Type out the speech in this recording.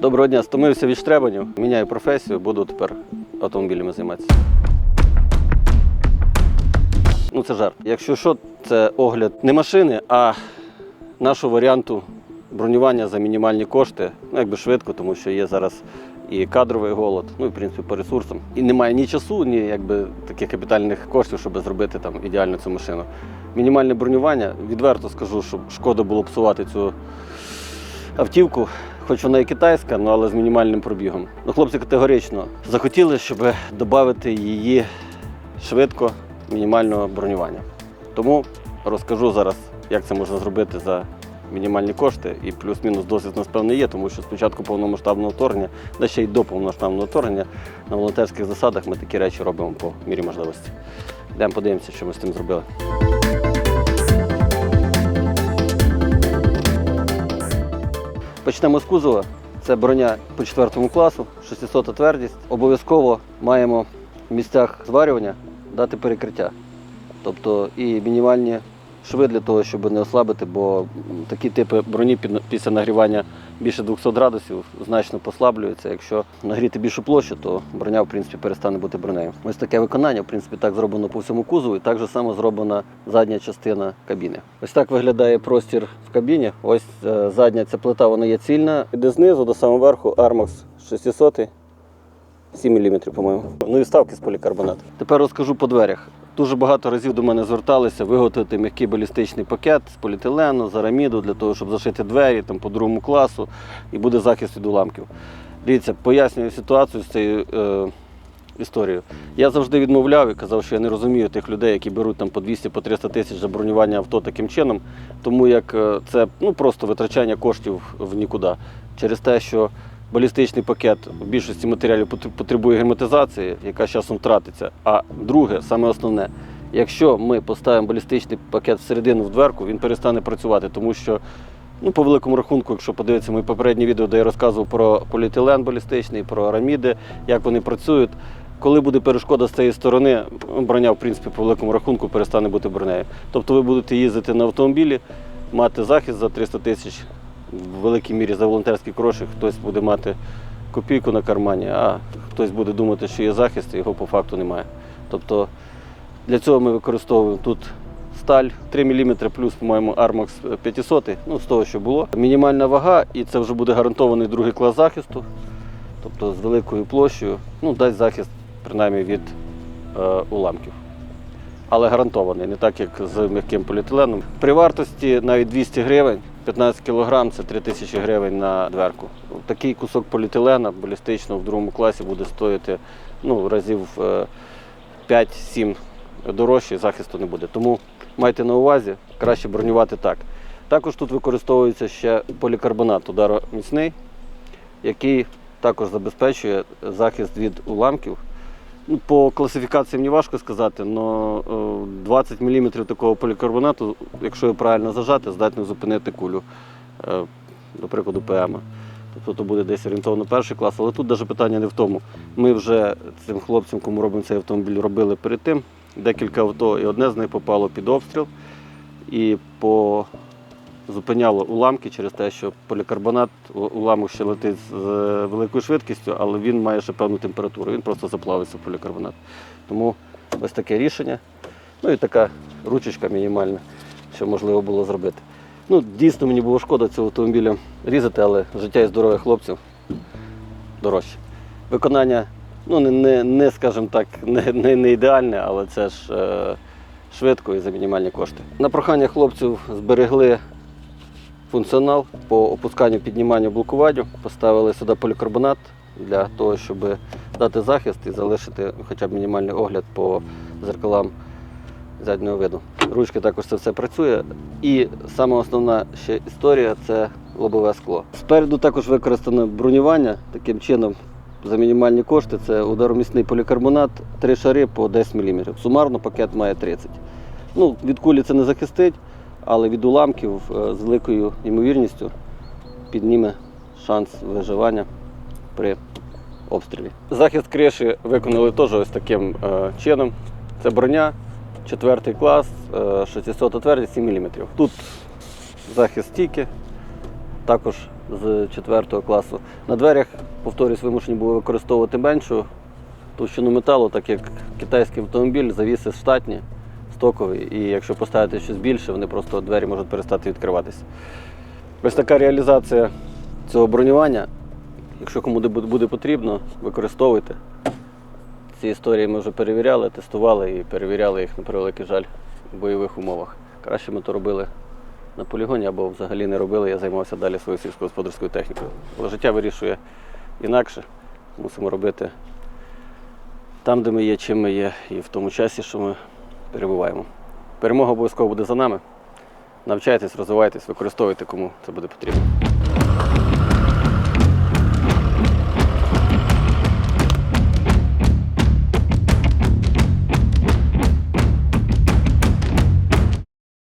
Доброго дня, стомився від штребанів, міняю професію, буду тепер автомобілями займатися. Ну, це жарт. Якщо що, це огляд не машини, а нашого варіанту бронювання за мінімальні кошти. Ну, якби швидко, тому що є зараз і кадровий голод, ну і в принципі по ресурсам. І немає ні часу, ні якби таких капітальних коштів, щоб зробити там ідеально цю машину. Мінімальне бронювання, відверто скажу, що шкода було псувати цю автівку, хоч вона і китайська, ну, але з мінімальним пробігом. Ну, хлопці категорично захотіли, щоб додати її швидко мінімального бронювання. Тому розкажу зараз, як це можна зробити за мінімальні кошти. І плюс-мінус досвід нас певне є, тому що спочатку повномасштабного вторгнення, да ще й до повномасштабного вторгнення, на волонтерських засадах ми такі речі робимо по мірі можливості. Йдемо подивимося, що ми з тим зробили. Почнемо з кузова. Це броня по 4 класу, 600 твердість. Обов'язково маємо в місцях зварювання дати перекриття. Тобто і мінімальні шви для того, щоб не ослабити, бо такі типи броні після нагрівання більше 200 градусів значно послаблюються. Якщо нагріти більшу площу, то броня в принципі перестане бути бронею. Ось таке виконання, в принципі, так зроблено по всьому кузову, і так же само зроблена задня частина кабіни. Ось так виглядає простір в кабіні. Ось е, задня ця плита, вона є цільна. Іде знизу до самого верху Armax 600. 7 мм, по-моєму. Ну і вставки з полікарбонату. Тепер розкажу по дверях. Дуже багато разів до мене зверталися виготовити м'який балістичний пакет з поліетилену, з араміду для того, щоб зашити двері там, по другому класу і буде захист від уламків. Дивіться, пояснюю ситуацію з цією е, історією. Я завжди відмовляв і казав, що я не розумію тих людей, які беруть там по 200 по 300 тисяч за бронювання авто таким чином, тому як е, це ну, просто витрачання коштів в нікуди. Через те, що балістичний пакет в більшості матеріалів потребує герметизації, яка з часом втратиться. А друге, саме основне, якщо ми поставимо балістичний пакет всередину в дверку, він перестане працювати, тому що. Ну, по великому рахунку, якщо подивитися мої попередні відео, де я розказував про поліетилен балістичний, про араміди, як вони працюють. Коли буде перешкода з цієї сторони, броня, в принципі, по великому рахунку перестане бути бронею. Тобто ви будете їздити на автомобілі, мати захист за 300 тисяч, в великій мірі за волонтерські гроші, хтось буде мати копійку на кармані, а хтось буде думати, що є захист, а його по факту немає. Тобто для цього ми використовуємо тут сталь 3 мм плюс, по-моєму, Armax 500, ну, з того, що було. Мінімальна вага, і це вже буде гарантований другий клас захисту, тобто з великою площею, ну, дасть захист принаймні від е, уламків. Але гарантований, не так як з м'яким поліетиленом. При вартості навіть 200 гривень, 15 кг це 3000 гривень на дверку. Такий кусок поліетилена балістичного в другому класі буде стоїти ну, разів е, 5-7 дорожче, захисту не буде. Тому майте на увазі, краще бронювати так. Також тут використовується ще полікарбонат удароміцний, який також забезпечує захист від уламків. По класифікації мені важко сказати, але 20 мм такого полікарбонату, якщо його правильно зажати, здатний зупинити кулю, е, до прикладу, ПМ. Тобто то буде десь орієнтовно перший клас, але тут навіть питання не в тому. Ми вже цим хлопцям, кому робимо цей автомобіль, робили перед тим декілька авто, і одне з них попало під обстріл і по... зупиняло уламки через те, що полікарбонат, уламок ще летить з е, великою швидкістю, але він має ще певну температуру, він просто заплавиться в полікарбонат. Тому ось таке рішення. Ну і така ручечка мінімальна, що можливо було зробити. Ну, дійсно мені було шкода цього автомобіля різати, але життя і здоров'я хлопців дорожче. Виконання, ну не, не, не скажімо так, не, не, не ідеальне, але це ж е, швидко і за мінімальні кошти. На прохання хлопців зберегли функціонал по опусканню, підніманню, блокуванню. Поставили сюди полікарбонат для того, щоб дати захист і залишити хоча б мінімальний огляд по зеркалам заднього виду. Ручки також це все працює. І саме основна ще історія це лобове скло. Спереду також використано бронювання таким чином. За мінімальні кошти це ударомісний полікарбонат, три шари по 10 мм. Сумарно пакет має 30. Ну, від кулі це не захистить, але від уламків е, з великою ймовірністю підніме шанс виживання при обстрілі. Захист криші виконали теж ось таким е, чином. Це броня, четвертий клас, е, 600 твердість 7 мм. Тут захист стійки, також з 4 класу. На дверях, повторюсь, вимушені були використовувати меншу товщину металу, так як китайський автомобіль, завіси штатні, стокові, і якщо поставити щось більше, вони просто двері можуть перестати відкриватися. Ось така реалізація цього бронювання. Якщо кому буде потрібно, використовуйте. Ці історії ми вже перевіряли, тестували і перевіряли їх на превеликий жаль в бойових умовах. Краще ми то робили на полігоні або взагалі не робили, я займався далі своєю сільськогосподарською технікою. Але життя вирішує інакше. Мусимо робити там, де ми є, чим ми є, і в тому часі, що ми перебуваємо. Перемога обов'язково буде за нами. Навчайтесь, розвивайтесь, використовуйте, кому це буде потрібно.